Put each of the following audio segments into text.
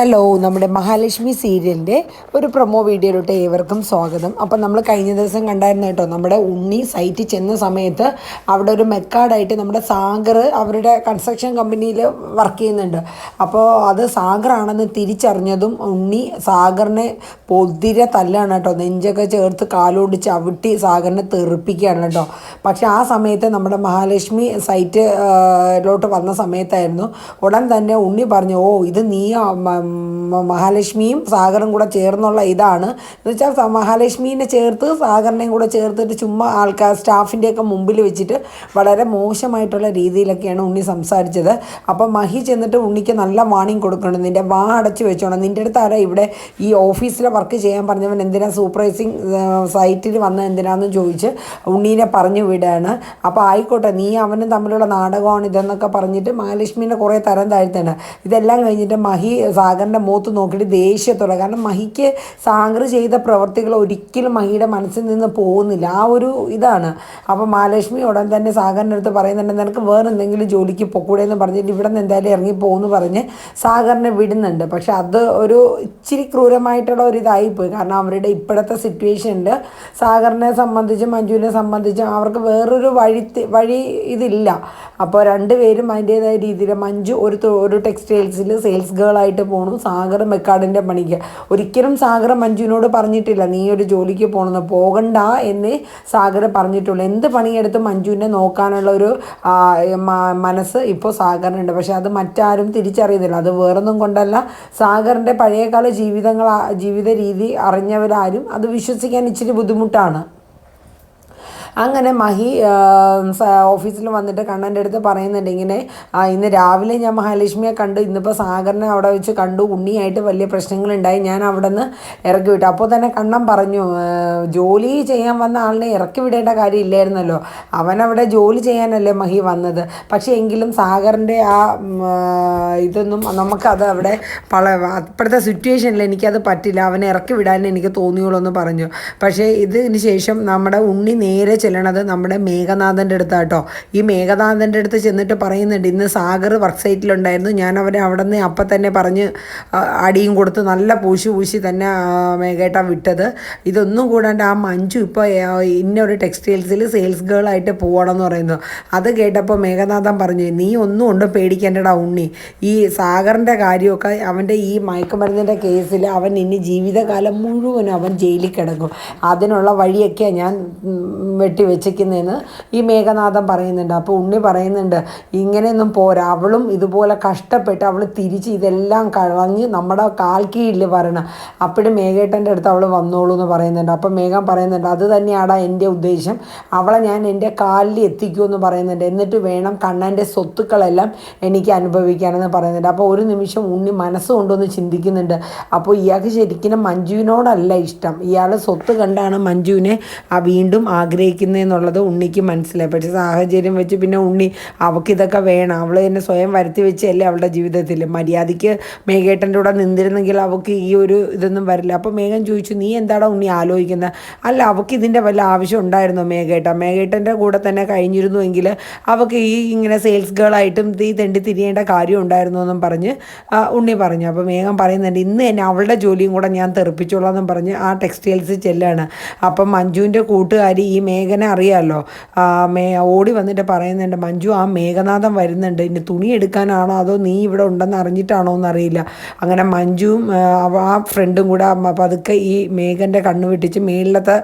Hello നമ്മുടെ മഹാലക്ഷ്മി സീരിയലിന്റെ ഒരു പ്രൊമോ വീഡിയോയിലോട്ട് ഏവർക്കും സ്വാഗതം. അപ്പം നമ്മൾ കഴിഞ്ഞ ദിവസം കണ്ടായിരുന്നു കേട്ടോ നമ്മുടെ ഉണ്ണി സൈറ്റിൽ ചെന്ന സമയത്ത് അവിടെ ഒരു മെക്കാർഡായിട്ട് നമ്മുടെ സാഗർ അവരുടെ കൺസ്ട്രക്ഷൻ കമ്പനിയിൽ വർക്ക് ചെയ്യുന്നുണ്ട്. അപ്പോൾ അത് സാഗറാണെന്ന് തിരിച്ചറിഞ്ഞതും ഉണ്ണി സാഗറിനെ പൊതിരെ തല്ലാണ് കേട്ടോ. നെഞ്ചൊക്കെ ചേർത്ത് കാലോട് ചവിട്ടി സാഗറിനെ തെറിപ്പിക്കുകയാണ് കേട്ടോ. പക്ഷെ ആ സമയത്ത് നമ്മുടെ മഹാലക്ഷ്മി സൈറ്റിലോട്ട് വന്ന സമയത്തായിരുന്നു. ഉടൻ തന്നെ ഉണ്ണി പറഞ്ഞു ഓ ഇത് നീ മഹാലക്ഷ്മിയും സാഗറും കൂടെ ചേർന്നുള്ള ഇതാണ്. എന്ന് വെച്ചാൽ സ- മഹാലക്ഷ്മീനെ ചേർത്ത് സാഗറിനെയും കൂടെ ചേർത്തിട്ട് ചുമ്മാ ആൾക്കാർ സ്റ്റാഫിന്റെയൊക്കെ മുമ്പിൽ വെച്ചിട്ട് വളരെ മോശമായിട്ടുള്ള രീതിയിലൊക്കെയാണ് ഉണ്ണി സംസാരിച്ചത്. അപ്പം മഹി ചെന്നിട്ട് ഉണ്ണിക്ക് നല്ല വാണിംഗ് കൊടുക്കണം നിന്റെ വാ അടച്ച് വെച്ചോണം. നിന്റെ അടുത്ത് ആരാ ഇവിടെ ഈ ഓഫീസിലെ വർക്ക് ചെയ്യാൻ പറഞ്ഞവൻ എന്തിനാ സൂപ്പർവൈസിങ് സൈറ്റിൽ വന്ന എന്തിനാന്ന് ചോദിച്ച് ഉണ്ണീനെ പറഞ്ഞു വിടുകയാണ് അപ്പോൾ ആയിക്കോട്ടെ നീ അവനും തമ്മിലുള്ള നാടകമാണ് ഇതെന്നൊക്കെ പറഞ്ഞിട്ട് മഹാലക്ഷ്മീനെ കുറേ തരം താഴ്ത്താണ്. ഇതെല്ലാം കഴിഞ്ഞിട്ട് മഹി സാഗറിന്റെ മുഖത്ത് നോക്കിയിട്ട് ദേഷ്യത്തോടെ. കാരണം മഹിക്ക് സാഗർ ചെയ്ത പ്രവർത്തികൾ ഒരിക്കലും മഹിയുടെ മനസ്സിൽ നിന്ന് പോകുന്നില്ല. ആ ഒരു ഇതാണ്. അപ്പോൾ മഹാലക്ഷ്മി ഉടൻ തന്നെ സാഗറിന്റെ അടുത്ത് പറയുന്നുണ്ട് നിനക്ക് വേറെ എന്തെങ്കിലും ജോലിക്ക് പൊക്കൂടെ എന്ന് പറഞ്ഞിട്ട് ഇവിടെ നിന്ന് എന്തായാലും ഇറങ്ങി പോകുമെന്ന് പറഞ്ഞ് സാഗറിനെ വിടുന്നുണ്ട്. പക്ഷെ അത് ഒരു ഇച്ചിരി ക്രൂരമായിട്ടുള്ള ഒരു ഇതായിപ്പോയി കാരണം അവരുടെ ഇപ്പോഴത്തെ സിറ്റുവേഷൻ ഉണ്ട്. സാഗറിനെ സംബന്ധിച്ചും മഞ്ജുവിനെ സംബന്ധിച്ചും അവർക്ക് വേറൊരു വഴി വഴി ഇതില്ല. അപ്പോൾ രണ്ടുപേരും അതിന്റേതായ രീതിയിൽ മഞ്ജു ഒരു ഒരു ടെക്സ്റ്റൈൽസിൽ സെയിൽസ് ഗേൾ ആയിട്ട് പോണു സാഗർ മെക്കാടിന്റെ പണിക്ക്. ഒരിക്കലും സാഗർ മഞ്ജുവിനോട് പറഞ്ഞിട്ടില്ല നീ ഒരു ജോലിക്ക് പോകണമെന്ന് പോകണ്ട എന്ന് സാഗർ പറഞ്ഞിട്ടുള്ളൂ. എന്ത് പണിയെടുത്ത് മഞ്ജുവിനെ നോക്കാനുള്ള ഒരു മനസ്സ് ഇപ്പോൾ സാഗറിനുണ്ട്. പക്ഷെ അത് മറ്റാരും തിരിച്ചറിയുന്നില്ല. അത് വേറൊന്നും കൊണ്ടല്ല. സാഗറിന്റെ പഴയകാല ജീവിതങ്ങൾ ജീവിത രീതി അറിഞ്ഞവരാരും അത് വിശ്വസിക്കാൻ ഇച്ചിരി ബുദ്ധിമുട്ടാണ്. അങ്ങനെ മഹി ഓഫീസിൽ വന്നിട്ട് കണ്ണന്റെ അടുത്ത് പറയുന്നുണ്ട് ഇങ്ങനെ ഇന്ന് രാവിലെ ഞാൻ മഹാലക്ഷ്മിയെ കണ്ടു ഇന്നിപ്പോൾ സാഗറിനെ അവിടെ വെച്ച് കണ്ടു ഉണ്ണിയായിട്ട് വലിയ പ്രശ്നങ്ങളുണ്ടായി ഞാൻ അവിടെ നിന്ന് ഇറക്കി വിട്ടു. അപ്പോൾ തന്നെ കണ്ണൻ പറഞ്ഞു ജോലി ചെയ്യാൻ വന്ന ആളിനെ ഇറക്കി വിടേണ്ട കാര്യമില്ലായിരുന്നല്ലോ അവനവിടെ ജോലി ചെയ്യാനല്ലേ മഹി വന്നത്. പക്ഷേ എങ്കിലും സാഗറിന്റെ ആ ഇതൊന്നും നമുക്കത് അവിടെ പല അപ്പോഴത്തെ സിറ്റുവേഷനിൽ എനിക്കത് പറ്റില്ല അവനെ ഇറക്കി വിടാൻ എനിക്ക് തോന്നിയുള്ളൂ എന്ന് പറഞ്ഞു. പക്ഷേ ഇതിന് ശേഷം നമ്മുടെ ഉണ്ണി നേരെ ചെല്ലണത് നമ്മുടെ മേഘനാഥന്റെ അടുത്താട്ടോ. ഈ മേഘനാഥന്റെ അടുത്ത് ചെന്നിട്ട് പറയുന്നുണ്ട് ഇന്ന് സാഗർ വർക്ക് സൈറ്റിലുണ്ടായിരുന്നു ഞാൻ അവരെ അവിടെ നിന്ന് അപ്പം തന്നെ പറഞ്ഞ് അടിയും കൊടുത്ത് നല്ല പൂശി പൂശി തന്നെ മേഘേട്ടാ വിട്ടത്. ഇതൊന്നും കൂടാണ്ട് ആ മഞ്ജു ഇപ്പോൾ ഇന്ന ഒരു ടെക്സ്റ്റൈൽസിൽ സെയിൽസ് ഗേൾ ആയിട്ട് പോകണം എന്ന് പറയുന്നു. അത് കേട്ടപ്പോൾ മേഘനാഥൻ പറഞ്ഞു നീ ഒന്നും കൊണ്ട് പേടിക്കേണ്ടടാ ഉണ്ണി. ഈ സാഗറിന്റെ കാര്യമൊക്കെ അവന്റെ ഈ മയക്കുമരുന്നിന്റെ കേസിൽ അവൻ ഇനി ജീവിതകാലം മുഴുവനും അവൻ ജയിലിൽ കിടക്കും. അതിനുള്ള വഴിയൊക്കെ ഞാൻ ഉം, വെട്ടി വെച്ചിരിക്കുന്നതെന്ന് ഈ മേഘനാഥൻ പറയുന്നുണ്ട്. അപ്പോൾ ഉണ്ണി പറയുന്നുണ്ട് ഇങ്ങനെയൊന്നും പോരാ. അവളും ഇതുപോലെ കഷ്ടപ്പെട്ട് അവൾ തിരിച്ച് ഇതെല്ലാം കളഞ്ഞ് നമ്മുടെ കാൽ കീഴിൽ വരണം. അപ്പോഴും മേഘേട്ടന്റെ അടുത്ത് അവൾ വന്നോളൂ എന്ന് പറയുന്നുണ്ട്. അപ്പോൾ മേഘം പറയുന്നുണ്ട് അത് തന്നെയാടാ എന്റെ ഉദ്ദേശം. അവളെ ഞാൻ എന്റെ കാലിൽ എത്തിക്കൂ എന്ന് പറയുന്നുണ്ട്. എന്നിട്ട് വേണം കണ്ണന്റെ സ്വത്തുക്കളെല്ലാം എനിക്ക് അനുഭവിക്കാനെന്ന് പറയുന്നുണ്ട്. അപ്പോൾ ഒരു നിമിഷം ഉണ്ണി മനസ്സുകൊണ്ടൊന്ന് ചിന്തിക്കുന്നുണ്ട്. അപ്പോൾ ഇയാൾക്ക് ശരിക്കും മഞ്ജുവിനോടല്ല ഇഷ്ടം. ഇയാൾ സ്വത്ത് കണ്ടാണ് മഞ്ജുവിനെ ആ വീണ്ടും ആഗ്രഹിക്കുന്നതെന്നുള്ളത് ഉണ്ണിക്ക് മനസ്സിലായി. പക്ഷേ സാഹചര്യം വെച്ച് പിന്നെ ഉണ്ണി അവൾക്ക് ഇതൊക്കെ വേണം. അവൾ തന്നെ സ്വയം വരുത്തി വെച്ചല്ലേ അവളുടെ ജീവിതത്തിൽ മര്യാദയ്ക്ക് മേഘേട്ടന്റെ കൂടെ നിന്നിരുന്നെങ്കിൽ അവൾക്ക് ഈ ഒരു ഇതൊന്നും വരില്ല. അപ്പോൾ മേഘൻ ചോദിച്ചു നീ എന്താടാ ഉണ്ണി ആലോചിക്കുന്നത് അല്ല അവൾക്ക് ഇതിന്റെ വല്ല ആവശ്യം ഉണ്ടായിരുന്നോ മേഘേട്ട? മേഘേട്ടന്റെ കൂടെ തന്നെ കഴിഞ്ഞിരുന്നുവെങ്കിൽ അവൾക്ക് ഈ ഇങ്ങനെ സെയിൽസ് ഗേളായിട്ടും ഈ തെണ്ടി തിരിയേണ്ട കാര്യം ഉണ്ടായിരുന്നു എന്നും പറഞ്ഞ് ഉണ്ണി പറഞ്ഞു. അപ്പോൾ മേഘം പറയുന്നുണ്ട് ഇന്ന് തന്നെ അവളുടെ ജോലിയും കൂടെ ഞാൻ തെറിപ്പിച്ചോളാം എന്നും പറഞ്ഞ് ആ ടെക്സ്റ്റൈൽസ് ചെല്ലാണ്. അപ്പം മഞ്ജുവിന്റെ കൂട്ടുകാരി ഈ മേഘനെ അറിയാമല്ലോ മേ ഓടി വന്നിട്ട് പറയുന്നുണ്ട് മഞ്ജു ആ മേഘനാഥം വരുന്നുണ്ട്. ഇനി തുണി എടുക്കാനാണോ അതോ നീ ഇവിടെ ഉണ്ടെന്ന് അറിഞ്ഞിട്ടാണോ എന്നറിയില്ല. അങ്ങനെ മഞ്ജുവും ആ, ഫ്രണ്ടും കൂടെ പതുക്കെ ഈ മേഘന്റെ കണ്ണു വെട്ടിച്ച് മേളിലത്തെ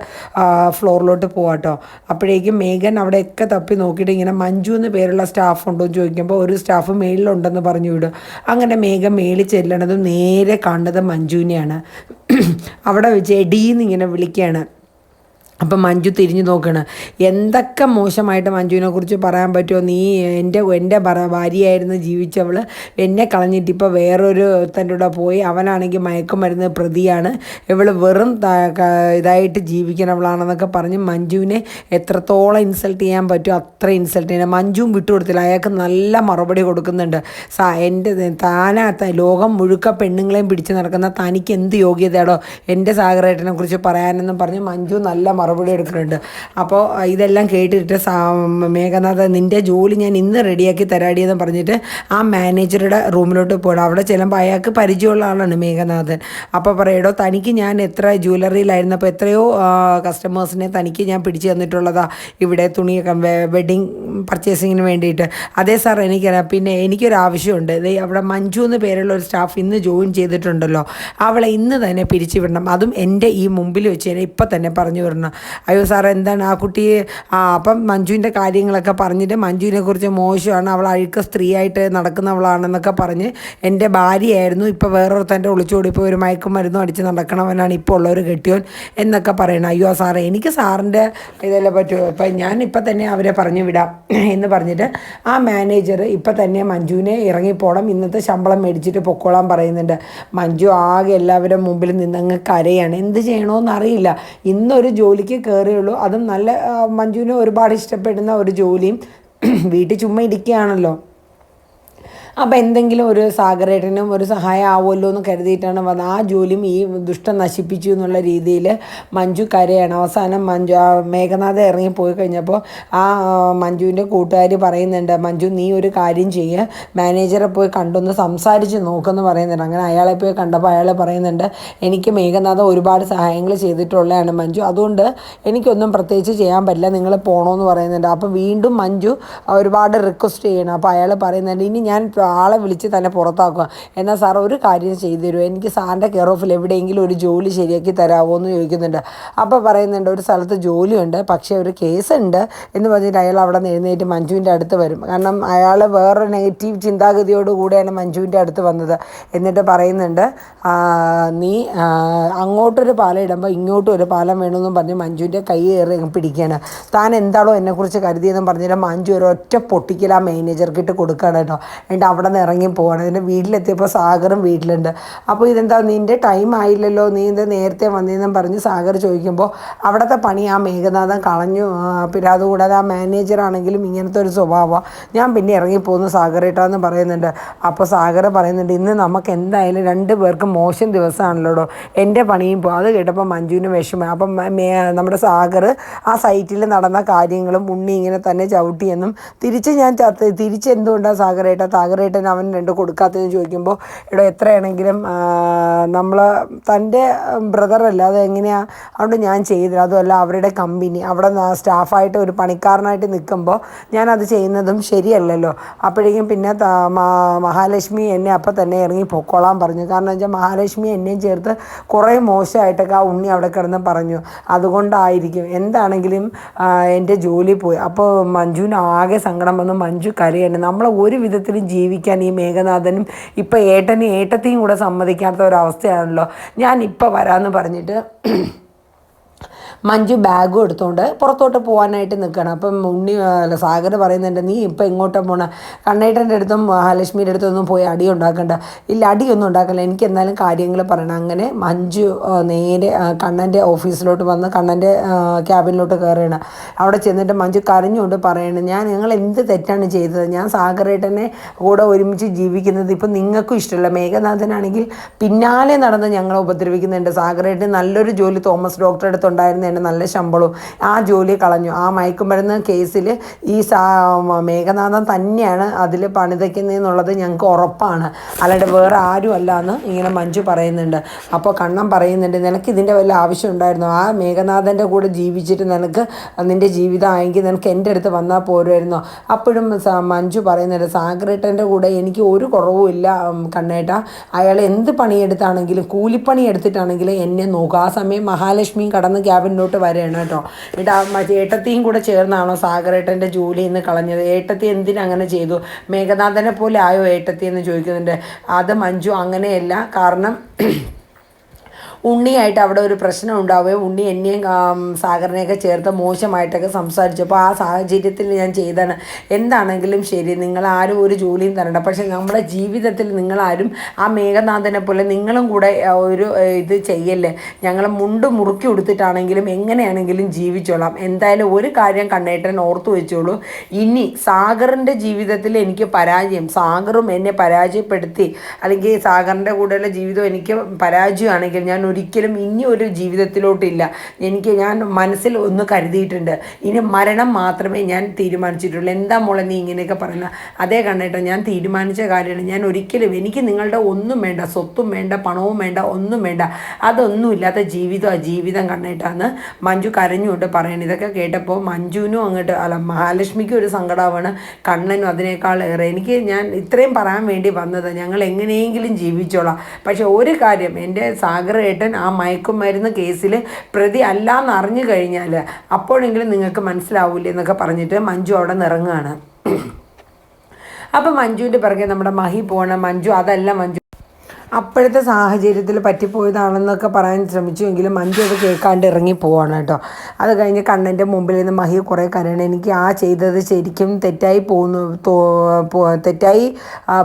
ഫ്ലോറിലോട്ട് പോവാട്ടോ. അപ്പോഴേക്കും മേഘൻ അവിടെയൊക്കെ തപ്പി നോക്കിയിട്ട് ഇങ്ങനെ മഞ്ജു എന്ന് പേരുള്ള സ്റ്റാഫ് ഉണ്ടോ എന്ന് ചോദിക്കുമ്പോൾ ഒരു സ്റ്റാഫ് മേളിലുണ്ടെന്ന് പറഞ്ഞു വിടും. അങ്ങനെ മേഘം മേളിൽ ചെല്ലണതും നേരെ കാണുന്നത് മഞ്ജുവിനെയാണ്. അവിടെ വെച്ച് എടീന്ന് ഇങ്ങനെ വിളിക്കുകയാണ്. അപ്പം മഞ്ജു തിരിഞ്ഞു നോക്കണം. എന്തൊക്കെ മോശമായിട്ട് മഞ്ജുവിനെ കുറിച്ച് പറയാൻ പറ്റുമോ? നീ എന്റെ എന്റെ ഭ ഭാര്യയായിരുന്നു ജീവിച്ചവൾ എന്നെ കളഞ്ഞിട്ട് ഇപ്പോൾ വേറൊരു തന്റെ കൂടെ പോയി അവനാണെങ്കിൽ മയക്കുമരുന്ന് പ്രതിയാണ്. ഇവൾ വെറും ഇതായിട്ട് ജീവിക്കണവളാണെന്നൊക്കെ പറഞ്ഞ് മഞ്ജുവിനെ എത്രത്തോളം ഇൻസൾട്ട് ചെയ്യാൻ പറ്റുമോ അത്ര ഇൻസൾട്ട് ചെയ്യണം മഞ്ജുവും വിട്ടുകൊടുത്തില്ല. അയാൾക്ക് നല്ല മറുപടി കൊടുക്കുന്നുണ്ട്. സാ എന്റെ താനാ ലോകം മുഴുക്ക പെണ്ണുങ്ങളെയും പിടിച്ച് നടക്കുന്ന തനിക്ക് എന്ത് യോഗ്യതയാടോ? എന്റെ സാഗരേട്ടനെ കുറിച്ച് പറയാനെന്നും പറഞ്ഞ് മഞ്ജു നല്ല മറുപടി എടുക്കുന്നുണ്ട്. അപ്പോൾ ഇതെല്ലാം കേട്ടിട്ട് മേഘനാഥ നിന്റെ ജോലി ഞാൻ ഇന്ന് റെഡിയാക്കി തരാടിയെന്ന് പറഞ്ഞിട്ട് ആ മാനേജറുടെ റൂമിലോട്ട് പോകണം അവിടെ ചെല്ലുമ്പോൾ അയാൾക്ക് പരിചയമുള്ള ആളാണ് മേഘനാഥൻ. അപ്പോൾ പറയടോ തനിക്ക് ഞാൻ എത്ര ജ്വല്ലറിയിലായിരുന്നപ്പോൾ എത്രയോ കസ്റ്റമേഴ്സിനെ തനിക്ക് ഞാൻ പിടിച്ചു തന്നിട്ടുള്ളതാ. ഇവിടെ തുണിയൊക്കെ വെഡിങ് പർച്ചേസിങ്ങിന് വേണ്ടിയിട്ട്. അതെ സാർ എനിക്കറിയാം. പിന്നെ എനിക്കൊരു ആവശ്യമുണ്ട്. അവിടെ മഞ്ജു എന്ന് പേരുള്ള ഒരു സ്റ്റാഫ് ഇന്ന് ജോയിൻ ചെയ്തിട്ടുണ്ടല്ലോ. അവളെ ഇന്ന് തന്നെ പിരിച്ചു വിടണം അതും എന്റെ ഈ മുമ്പിൽ വെച്ച് ഇപ്പം തന്നെ പറഞ്ഞു വിടണം. അയ്യോ സാർ എന്താണ് ആ കുട്ടിയെ ആ അപ്പം മഞ്ജുവിന്റെ കാര്യങ്ങളൊക്കെ പറഞ്ഞിട്ട് മഞ്ജുവിനെ കുറിച്ച് മോശമാണ് അവൾ അഴുക്ക സ്ത്രീയായിട്ട് നടക്കുന്നവളാണെന്നൊക്കെ പറഞ്ഞ് എന്റെ ഭാര്യയായിരുന്നു ഇപ്പോൾ വേറൊരുത്തന്റെ ഒളിച്ചോടി ഇപ്പോൾ ഒരു മയക്കുമരുന്നും അടിച്ച് നടക്കണവനാണ് ഇപ്പോൾ ഉള്ളൊരു കെട്ടിയോൻ എന്നൊക്കെ പറയണം അയ്യോ സാറേ എനിക്ക് സാറിന്റെ ഇതെല്ലാം പറ്റുമോ അപ്പം ഞാൻ ഇപ്പം തന്നെ അവരെ പറഞ്ഞു വിടാം എന്ന് പറഞ്ഞിട്ട് ആ മാനേജർ ഇപ്പം തന്നെ മഞ്ജുവിനെ ഇറങ്ങിപ്പോണം ഇന്നത്തെ ശമ്പളം മേടിച്ചിട്ട് പൊക്കോളാൻ പറയുന്നുണ്ട്. മഞ്ജു ആകെ എല്ലാവരുടെ മുമ്പിൽ നിന്നങ്ങ് കരയാണ് എന്ത് ചെയ്യണമെന്ന് അറിയില്ല ഇന്നൊരു ജോലിക്ക് കയറിയുള്ളൂ അതും നല്ല മഞ്ജുവിന് ഒരുപാട് ഇഷ്ടപ്പെടുന്ന ഒരു ജോലിയും വീട്ടിൽ ചുമ്മാ ഇരിക്കുകയാണല്ലോ. അപ്പോൾ എന്തെങ്കിലും ഒരു സാഗരേട്ടനും ഒരു സഹായം ആവുമല്ലോ എന്ന് കരുതിയിട്ടാണ് വന്നത്. ആ ജോലിയും ഈ ദുഷ്ടം നശിപ്പിച്ചു എന്നുള്ള രീതിയിൽ മഞ്ജു കരയാണ്. അവസാനം മഞ്ജു ആ മേഘനാഥ ഇറങ്ങി പോയി കഴിഞ്ഞപ്പോൾ ആ മഞ്ജുവിന്റെ കൂട്ടുകാർ പറയുന്നുണ്ട് മഞ്ജു നീ ഒരു കാര്യം ചെയ്യുക മാനേജറെ പോയി കണ്ടൊന്ന് സംസാരിച്ച് നോക്കുമെന്ന് പറയുന്നുണ്ട്. അങ്ങനെ അയാളെ പോയി കണ്ടപ്പോൾ അയാൾ പറയുന്നുണ്ട് എനിക്ക് മേഘനാഥ ഒരുപാട് സഹായങ്ങൾ ചെയ്തിട്ടുള്ളതാണ് മഞ്ജു. അതുകൊണ്ട് എനിക്കൊന്നും പ്രത്യേകിച്ച് ചെയ്യാൻ പറ്റില്ല. നിങ്ങൾ പോകണമെന്ന് പറയുന്നുണ്ട്. അപ്പോൾ വീണ്ടും മഞ്ജു ഒരുപാട് റിക്വസ്റ്റ് ചെയ്യണം. അപ്പോൾ അയാൾ പറയുന്നുണ്ട് ഇനി ഞാൻ ആളെ വിളിച്ച് തന്നെ പുറത്താക്കുക. എന്നാൽ സാർ ഒരു കാര്യം ചെയ്തു തരുമോ? എനിക്ക് സാറിന്റെ കെയർ ഓഫിൽ എവിടെയെങ്കിലും ഒരു ജോലി ശരിയാക്കി തരാമോ എന്ന് ചോദിക്കുന്നുണ്ട്. അപ്പോൾ പറയുന്നുണ്ട് ഒരു സ്ഥലത്ത് ജോലിയുണ്ട് പക്ഷേ ഒരു കേസുണ്ട് എന്ന് പറഞ്ഞിട്ട് അയാൾ അവിടെ നിന്ന് എഴുന്നേറ്റ് മഞ്ജുവിന്റെ അടുത്ത് വരും. കാരണം അയാൾ വേറൊരു നെഗറ്റീവ് ചിന്താഗതിയോട് കൂടെയാണ് മഞ്ജുവിന്റെ അടുത്ത് വന്നത്. എന്നിട്ട് പറയുന്നുണ്ട് നീ അങ്ങോട്ടൊരു പാലം ഇടുമ്പോൾ ഇങ്ങോട്ടും ഒരു പാലം വേണമെന്നും പറഞ്ഞ് മഞ്ജുവിന്റെ കൈ കയറി പിടിക്കുകയാണ്. താൻ എന്താണോ എന്നെക്കുറിച്ച് കരുതിയതെന്ന് പറഞ്ഞിട്ട് മഞ്ജു ഒരു ഒറ്റ പൊട്ടിക്കൽ ആ മാനേജർക്ക് ഇട്ട് കൊടുക്കുകയാണ് കേട്ടോ. എന്നിട്ട് അവിടെ നിന്ന് ഇറങ്ങി പോവാണ്. എന്നിട്ട് വീട്ടിലെത്തിയപ്പോൾ സാഗറും വീട്ടിലുണ്ട്. അപ്പോൾ ഇതെന്താ നിന്റെ ടൈം ആയില്ലല്ലോ നീ എന്താ നേരത്തെ വന്നതെന്നും പറഞ്ഞ് സാഗർ ചോദിക്കുമ്പോൾ അവിടുത്തെ പണി ആ മേഘനാഥൻ കളഞ്ഞു. പിന്നെ അതുകൂടാതെ ആ മാനേജർ ആണെങ്കിലും ഇങ്ങനത്തെ ഒരു സ്വഭാവമാണ് ഞാൻ പിന്നെ ഇറങ്ങിപ്പോകുന്നു സാഗറേട്ടാന്ന് പറയുന്നുണ്ട്. അപ്പോൾ സാഗർ പറയുന്നുണ്ട് ഇന്ന് നമുക്ക് എന്തായാലും രണ്ട് പേർക്കും മോശം ദിവസമാണല്ലോടോ. എന്റെ പണിയും പോകും അത് കേട്ടപ്പോൾ മഞ്ജുവിന് വിഷമം അപ്പം നമ്മുടെ സാഗർ ആ സൈറ്റിൽ നടന്ന കാര്യങ്ങളും ഉണ്ണി ഇങ്ങനെ തന്നെ ചവിട്ടിയെന്നും തിരിച്ച് ഞാൻ തിരിച്ച് എന്തുകൊണ്ടാണ് സാഗരേട്ട സാഗരേട്ടൻ അവൻ രണ്ട് കൊടുക്കാത്തതെന്ന് ചോദിക്കുമ്പോൾ ഇവിടെ എത്രയാണെങ്കിലും നമ്മൾ തന്റെ ബ്രദറല്ല അത് എങ്ങനെയാണ് അതുകൊണ്ട് ഞാൻ ചെയ്തത് അതുമല്ല അവരുടെ കമ്പനി. അവിടെ സ്റ്റാഫായിട്ട് ഒരു പണിക്കാരനായിട്ട് നിൽക്കുമ്പോൾ ഞാനത് ചെയ്യുന്നതും ശരിയല്ലല്ലോ. അപ്പോഴേക്കും പിന്നെ മഹാലക്ഷ്മി എന്നെ അപ്പം തന്നെ ഇറങ്ങി പൊക്കോളാൻ പറഞ്ഞു. കാരണം വെച്ചാൽ മഹാലക്ഷ്മി എന്നെയും ചേർത്ത് കുറേ മോശമായിട്ടൊക്കെ ആ ഉണ്ണി അവിടെ കിടന്ന് പറഞ്ഞു. അതുകൊണ്ടായിരിക്കും എന്താണെങ്കിലും എന്റെ ജോലി പോയി. അപ്പോൾ മഞ്ജുവിന് ആകെ സങ്കടം വന്നു. മഞ്ജു കരയാണ് നമ്മളെ ഒരു വിധത്തിലും ജീവിക്കാൻ ഈ മേഘനാഥനും ഇപ്പം ഏട്ടനും ഏട്ടത്തെയും കൂടെ സമ്മതിക്കാത്ത ഒരവസ്ഥയാണല്ലോ. ഞാൻ ഇപ്പം വരാമെന്ന് പറഞ്ഞിട്ട് മഞ്ജു ബാഗും എടുത്തുകൊണ്ട് പുറത്തോട്ട് പോകാനായിട്ട് നിൽക്കണം അപ്പം ഉണ്ണി അല്ല സാഗർ പറയുന്നുണ്ട് നീ ഇപ്പം എങ്ങോട്ടാ പോണ? കണ്ണേട്ടന്റെ അടുത്തും മഹാലക്ഷ്മിയുടെ അടുത്തൊന്നും പോയി അടി ഉണ്ടാക്കണ്ട. ഇല്ല അടിയൊന്നും ഉണ്ടാക്കണ്ട. എനിക്ക് എന്നാലും കാര്യങ്ങൾ പറയണം. അങ്ങനെ മഞ്ജു നേരെ കണ്ണന്റെ ഓഫീസിലോട്ട് വന്ന് കണ്ണന്റെ ക്യാബിനിലോട്ട് കയറുകയാണ്. അവിടെ ചെന്നിട്ട് മഞ്ജു കരഞ്ഞുകൊണ്ട് പറയണം ഞാൻ നിങ്ങൾ എന്ത് തെറ്റാണ് ചെയ്തത്? ഞാൻ സാഗറേട്ടനെ കൂടെ ഒരുമിച്ച് ജീവിക്കുന്നത് ഇപ്പം നിങ്ങൾക്കും ഇഷ്ടമല്ല. മേഘനാഥനാണെങ്കിൽ പിന്നാലെ നടന്ന് ഞങ്ങളെ ഉപദ്രവിക്കുന്നുണ്ട്. സാഗറേട്ടൻ നല്ലൊരു ജോലി തോമസ് ഡോക്ടറെ അടുത്തുണ്ടായിരുന്നതിന് നല്ല ശമ്പളവും ആ ജോലി കളഞ്ഞു. ആ മയക്കുമരുന്ന് കേസിൽ ഈ മേഘനാഥൻ തന്നെയാണ് അതിൽ പണിതയ്ക്കുന്നതെന്നുള്ളത് ഞങ്ങൾക്ക് ഉറപ്പാണ്. അല്ലാണ്ട് വേറെ ആരും അല്ല എന്ന് ഇങ്ങനെ മഞ്ജു പറയുന്നുണ്ട്. അപ്പോൾ കണ്ണം പറയുന്നുണ്ട് നിനക്ക് ഇതിന്റെ വല്ല ആവശ്യം ഉണ്ടായിരുന്നു? ആ മേഘനാഥന്റെ കൂടെ ജീവിച്ചിട്ട് നിനക്ക് നിന്റെ ജീവിതമായെങ്കിൽ നിനക്ക് എന്റെ അടുത്ത് വന്നാൽ പോരുമായിരുന്നോ? അപ്പോഴും മഞ്ജു പറയുന്നുണ്ട് സാഗരേട്ടന്റെ കൂടെ എനിക്ക് ഒരു കുറവും ഇല്ല കണ്ണേട്ട. അയാൾ എന്ത് പണിയെടുത്താണെങ്കിലും കൂലിപ്പണി എടുത്തിട്ടാണെങ്കിലും എന്നെ നോക്കുക ആ സമയം മഹാലക്ഷ്മിയും കടന്ന് ക്യാബിനിലോട്ട് വരികയാണ് കേട്ടോ. എന്നിട്ട് ഏട്ടത്തിയും കൂടെ ചേർന്നാണോ സാഗരേട്ടന്റെ ജോലി ഇന്ന് കളഞ്ഞത്? ഏട്ടത്തി എന്തിനങ്ങനെ ചെയ്തു? മേഘനാഥനെ പോലെ ആയോ ഏട്ടത്തി എന്ന് ചോദിക്കുന്നുണ്ട്. അത് മഞ്ജു അങ്ങനെയല്ല. കാരണം ഉണ്ണിയായിട്ട് അവിടെ ഒരു പ്രശ്നം ഉണ്ടാവുകയും ഉണ്ണി എന്നെയും സാഗറിനെയൊക്കെ ചേർത്ത് മോശമായിട്ടൊക്കെ സംസാരിച്ചു അപ്പോൾ ആ സാഹചര്യത്തിൽ ഞാൻ ചെയ്താണ് എന്താണെങ്കിലും ശരി നിങ്ങൾ ആരും ഒരു ജോലിയും തരണ്ട. പക്ഷേ നമ്മുടെ ജീവിതത്തിൽ നിങ്ങളാരും ആ മേഘനാഥനെ പോലെ നിങ്ങളും കൂടെ ഒരു ഇത് ചെയ്യല്ലേ? ഞങ്ങൾ മുണ്ട് മുറുക്കി കൊടുത്തിട്ടാണെങ്കിലും എങ്ങനെയാണെങ്കിലും ജീവിച്ചോളാം. എന്തായാലും ഒരു കാര്യം കണ്ണേട്ടൻ ഓർത്തു വെച്ചോളൂ. ഇനി സാഗറിന്റെ ജീവിതത്തിൽ എനിക്ക് പരാജയം സാഗറും എന്നെ പരാജയപ്പെടുത്തി. അല്ലെങ്കിൽ സാഗറിന്റെ കൂടെയുള്ള ജീവിതം എനിക്ക് പരാജയമാണെങ്കിൽ ഞാൻ ഒരിക്കലും ഇനി ഒരു ജീവിതത്തിലോട്ടില്ല. എനിക്ക് ഞാൻ മനസ്സിൽ ഒന്ന് കരുതിയിട്ടുണ്ട്. ഇനി മരണം മാത്രമേ ഞാൻ തീരുമാനിച്ചിട്ടുള്ളൂ. എന്താ മോളെ നീ ഇങ്ങനെയൊക്കെ പറയുന്നത്? അതേ കണ്ടിട്ട് ഞാൻ തീരുമാനിച്ച കാര്യമാണ്. ഞാൻ ഒരിക്കലും എനിക്ക് നിങ്ങളുടെ ഒന്നും വേണ്ട സ്വത്തും വേണ്ട പണവും വേണ്ട ഒന്നും വേണ്ട. അതൊന്നും ഇല്ലാത്ത ജീവിതം ആ ജീവിതം കണ്ടിട്ടാണ് മഞ്ജു കരഞ്ഞുകൊണ്ട് പറയണം. ഇതൊക്കെ കേട്ടപ്പോൾ മഞ്ജുവിനും അങ്ങോട്ട് അല്ല മഹാലക്ഷ്മിക്കും ഒരു സങ്കടമാണ്. കണ്ണനും അതിനേക്കാൾ ഏറെ. എനിക്ക് ഞാൻ ഇത്രയും പറയാൻ വേണ്ടി വന്നത്. ഞങ്ങൾ എങ്ങനെയെങ്കിലും ജീവിച്ചോളാം. പക്ഷെ ഒരു കാര്യം എന്റെ സാഗർ ഏട്ടൻ ആ മയക്കുമരുന്ന് കേസിൽ പ്രതി അല്ല എന്ന് അറിഞ്ഞു കഴിഞ്ഞാൽ അപ്പോഴെങ്കിലും നിങ്ങൾക്ക് മനസ്സിലാവൂലേ എന്നൊക്കെ പറഞ്ഞിട്ട് മഞ്ജു അവിടെ നിറങ്ങുകയാണ്. അപ്പം മഞ്ജുവിന്റെ പിറകെ നമ്മുടെ മഹി പോകണം മഞ്ജു അതല്ല മഞ്ജു. അപ്പോഴത്തെ സാഹചര്യത്തിൽ പറ്റിപ്പോയതാണെന്നൊക്കെ പറയാൻ ശ്രമിച്ചുവെങ്കിലും മഞ്ജു അത് കേൾക്കാണ്ട് ഇറങ്ങി പോവാണ് കേട്ടോ. അത് കഴിഞ്ഞ് കണ്ണന്റെ മുമ്പിൽ നിന്ന് മഹി കുറേ കരയണം എനിക്ക് ആ ചെയ്തത് ശരിക്കും തെറ്റായി പോകുന്നു തെറ്റായി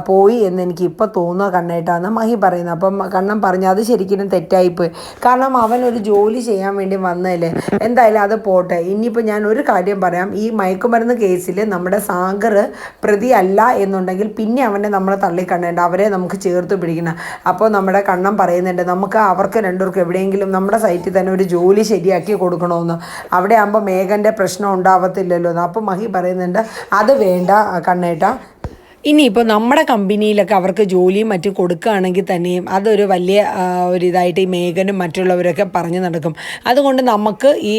പോയി എന്ന് എനിക്ക് ഇപ്പോൾ തോന്നുക കണ്ണേട്ടാന്ന് മഹി പറയുന്നത് അപ്പം കണ്ണൻ പറഞ്ഞു അത് ശരിക്കും തെറ്റായിപ്പോയി കാരണം അവൻ ഒരു ജോലി ചെയ്യാൻ വേണ്ടി വന്നതല്ലേ. എന്തായാലും അത് പോട്ടെ. ഇനിയിപ്പോൾ ഞാൻ ഒരു കാര്യം പറയാം. ഈ മയക്കുമരുന്ന് കേസിൽ നമ്മുടെ സാഗർ പ്രതി അല്ല എന്നുണ്ടെങ്കിൽ പിന്നെ അവനെ നമ്മളെ തള്ളിക്കണ്ടേണ്ട അവരെ നമുക്ക് ചേർത്ത് പിടിക്കണം. അപ്പോൾ നമ്മുടെ കണ്ണം പറയുന്നുണ്ട് നമുക്ക് അവർക്ക് രണ്ടുപേർക്കും എവിടെയെങ്കിലും നമ്മുടെ സൈറ്റിൽ തന്നെ ഒരു ജോലി ശരിയാക്കി കൊടുക്കണമെന്ന്. അവിടെ ആകുമ്പോൾ മേഘന്റെ പ്രശ്നം ഉണ്ടാവത്തില്ലല്ലോ എന്ന്. അപ്പോൾ മഹി പറയുന്നുണ്ട് അത് വേണ്ട കണ്ണേട്ട. ഇനിയിപ്പോൾ നമ്മുടെ കമ്പനിയിലൊക്കെ അവർക്ക് ജോലിയും മറ്റും കൊടുക്കുകയാണെങ്കിൽ തന്നെയും അതൊരു വലിയ ഒരു ഇതായിട്ട് ഈ മേഘനും മറ്റുള്ളവരൊക്കെ പറഞ്ഞു നടക്കും. അതുകൊണ്ട് നമുക്ക് ഈ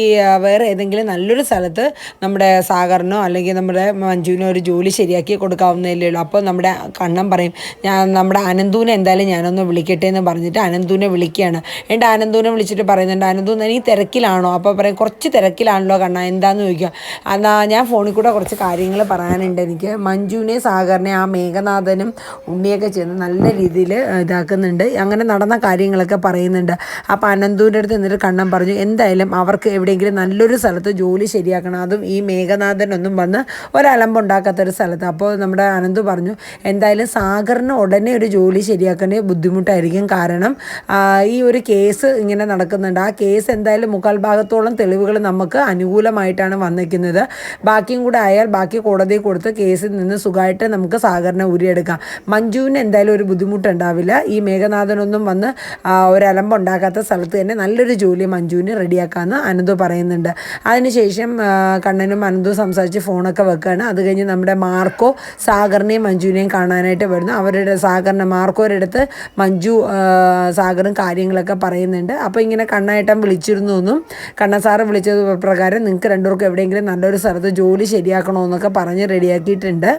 വേറെ ഏതെങ്കിലും നല്ലൊരു സ്ഥലത്ത് നമ്മുടെ സാഗറിനോ അല്ലെങ്കിൽ നമ്മുടെ മഞ്ജുവിനോ ഒരു ജോലി ശരിയാക്കി കൊടുക്കാവുന്നതല്ലേ ഉള്ളൂ. അപ്പോൾ നമ്മുടെ കണ്ണം പറയും ഞാൻ നമ്മുടെ അനന്തൂനെ എന്തായാലും ഞാനൊന്ന് വിളിക്കട്ടെ എന്ന് പറഞ്ഞിട്ട് അനന്തൂനെ വിളിക്കുകയാണ്. എന്റെ അനന്തൂനെ വിളിച്ചിട്ട് പറയുന്നുണ്ട് അനന്തൂന്ന് നീ തിരക്കിലാണോ? അപ്പോൾ പറയും കുറച്ച് തിരക്കിലാണല്ലോ കണ്ണ എന്താണെന്ന് ചോദിക്കുക? എന്നാൽ ഞാൻ ഫോണിൽ കൂടെ കുറച്ച് കാര്യങ്ങൾ പറയാനുണ്ട് എനിക്ക്. മഞ്ജുവിനെ സാഗറിനെ ആ മേഘനാഥനും ഉണ്ണിയൊക്കെ ചെന്ന് നല്ല രീതിയിൽ ഇതാക്കുന്നുണ്ട്. അങ്ങനെ നടന്ന കാര്യങ്ങളൊക്കെ പറയുന്നുണ്ട്. അപ്പോൾ അനന്തൂന്റെ അടുത്ത് എന്നിട്ട് കണ്ണൻ പറഞ്ഞു എന്തായാലും അവർക്ക് എവിടെയെങ്കിലും നല്ലൊരു സ്ഥലത്ത് ജോലി ശരിയാക്കണം. അതും ഈ മേഘനാഥനൊന്നും വന്ന് ഒരലമ്പുണ്ടാക്കാത്തൊരു സ്ഥലത്ത്. അപ്പോൾ നമ്മുടെ അനന്തു പറഞ്ഞു എന്തായാലും സാഗറിന് ഉടനെ ഒരു ജോലി ശരിയാക്കണേ ബുദ്ധിമുട്ടായിരിക്കും. കാരണം ഈ ഒരു കേസ് ഇങ്ങനെ നടക്കുന്നുണ്ട്. ആ കേസ് എന്തായാലും മുക്കാൽ ഭാഗത്തോളം തെളിവുകൾ നമുക്ക് അനുകൂലമായിട്ടാണ് വന്നിരിക്കുന്നത്. ബാക്കിയും കൂടെ ആയാൽ ബാക്കി കോടതിയിൽ കൊടുത്ത് കേസിൽ നിന്ന് സുഖമായിട്ട് നമുക്ക് സാഗറിനെ ഉരിയെടുക്കാം മഞ്ജുവിന് എന്തായാലും ഒരു ബുദ്ധിമുട്ടുണ്ടാവില്ല. ഈ മേഘനാഥനൊന്നും വന്ന് ഒരലമ്പുണ്ടാക്കാത്ത സ്ഥലത്ത് തന്നെ നല്ലൊരു ജോലി മഞ്ജുവിന് റെഡിയാക്കാമെന്ന് അനന്തു പറയുന്നുണ്ട്. അതിനുശേഷം കണ്ണനും അനന്തു സംസാരിച്ച് ഫോണൊക്കെ വെക്കുകയാണ് അത് കഴിഞ്ഞ് നമ്മുടെ മാർക്കോ സാഗറിനെയും മഞ്ജുവിനെയും കാണാനായിട്ട് വരുന്നു. അവരുടെ സാഗറിനെ മാർക്കോയുടെ അടുത്ത് മഞ്ജു സാഗറും കാര്യങ്ങളൊക്കെ പറയുന്നുണ്ട്. അപ്പോൾ ഇങ്ങനെ കണ്ണായിട്ടം വിളിച്ചിരുന്നു എന്നും കണ്ണ സാറ് വിളിച്ചത് പ്രകാരം നിങ്ങൾക്ക് രണ്ടുപേർക്കും എവിടെയെങ്കിലും നല്ലൊരു സ്ഥലത്ത് ജോലി ശരിയാക്കണമെന്നൊക്കെ പറഞ്ഞ് റെഡിയാക്കിയിട്ടുണ്ട്.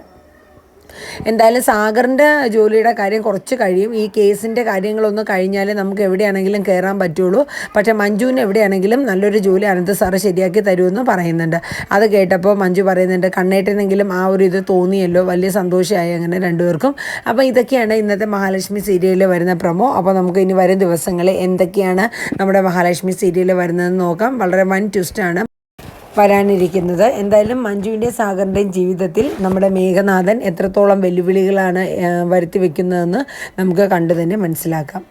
എന്തായാലും സാഗറിന്റെ ജോലിയുടെ കാര്യം കുറച്ച് കഴിയും. ഈ കേസിന്റെ കാര്യങ്ങളൊന്ന് കഴിഞ്ഞാൽ നമുക്ക് എവിടെയാണെങ്കിലും കയറാൻ പറ്റുള്ളൂ. പക്ഷേ മഞ്ജുവിന് എവിടെയാണെങ്കിലും നല്ലൊരു ജോലി അനന്ത് സാറ് ശരിയാക്കി തരുമെന്ന് പറയുന്നുണ്ട്. അത് കേട്ടപ്പോൾ മഞ്ജു പറയുന്നുണ്ട് കണ്ണേട്ടനെങ്കിലും ആ ഒരു ഇത് തോന്നിയല്ലോ വലിയ സന്തോഷമായി അങ്ങനെ രണ്ടുപേർക്കും. അപ്പോൾ ഇതൊക്കെയാണ് ഇന്നത്തെ മഹാലക്ഷ്മി സീരിയലിൽ വരുന്ന പ്രമോ. അപ്പോൾ നമുക്ക് ഇനി വരും ദിവസങ്ങളിൽ എന്തൊക്കെയാണ് നമ്മുടെ മഹാലക്ഷ്മി സീരിയലിൽ വരുന്നതെന്ന് നോക്കാം. വളരെ വൻ ട്വിസ്റ്റാണ് വരാനിരിക്കുന്നത്. എന്തായാലും മഞ്ജുവിന്റെയും സാഗറിന്റെയും ജീവിതത്തിൽ നമ്മുടെ മേഘനാഥൻ എത്രത്തോളം വെല്ലുവിളികളാണ് വരുത്തി വെക്കുന്നതെന്ന് നമുക്ക് കണ്ടു തന്നെ മനസ്സിലാക്കാം.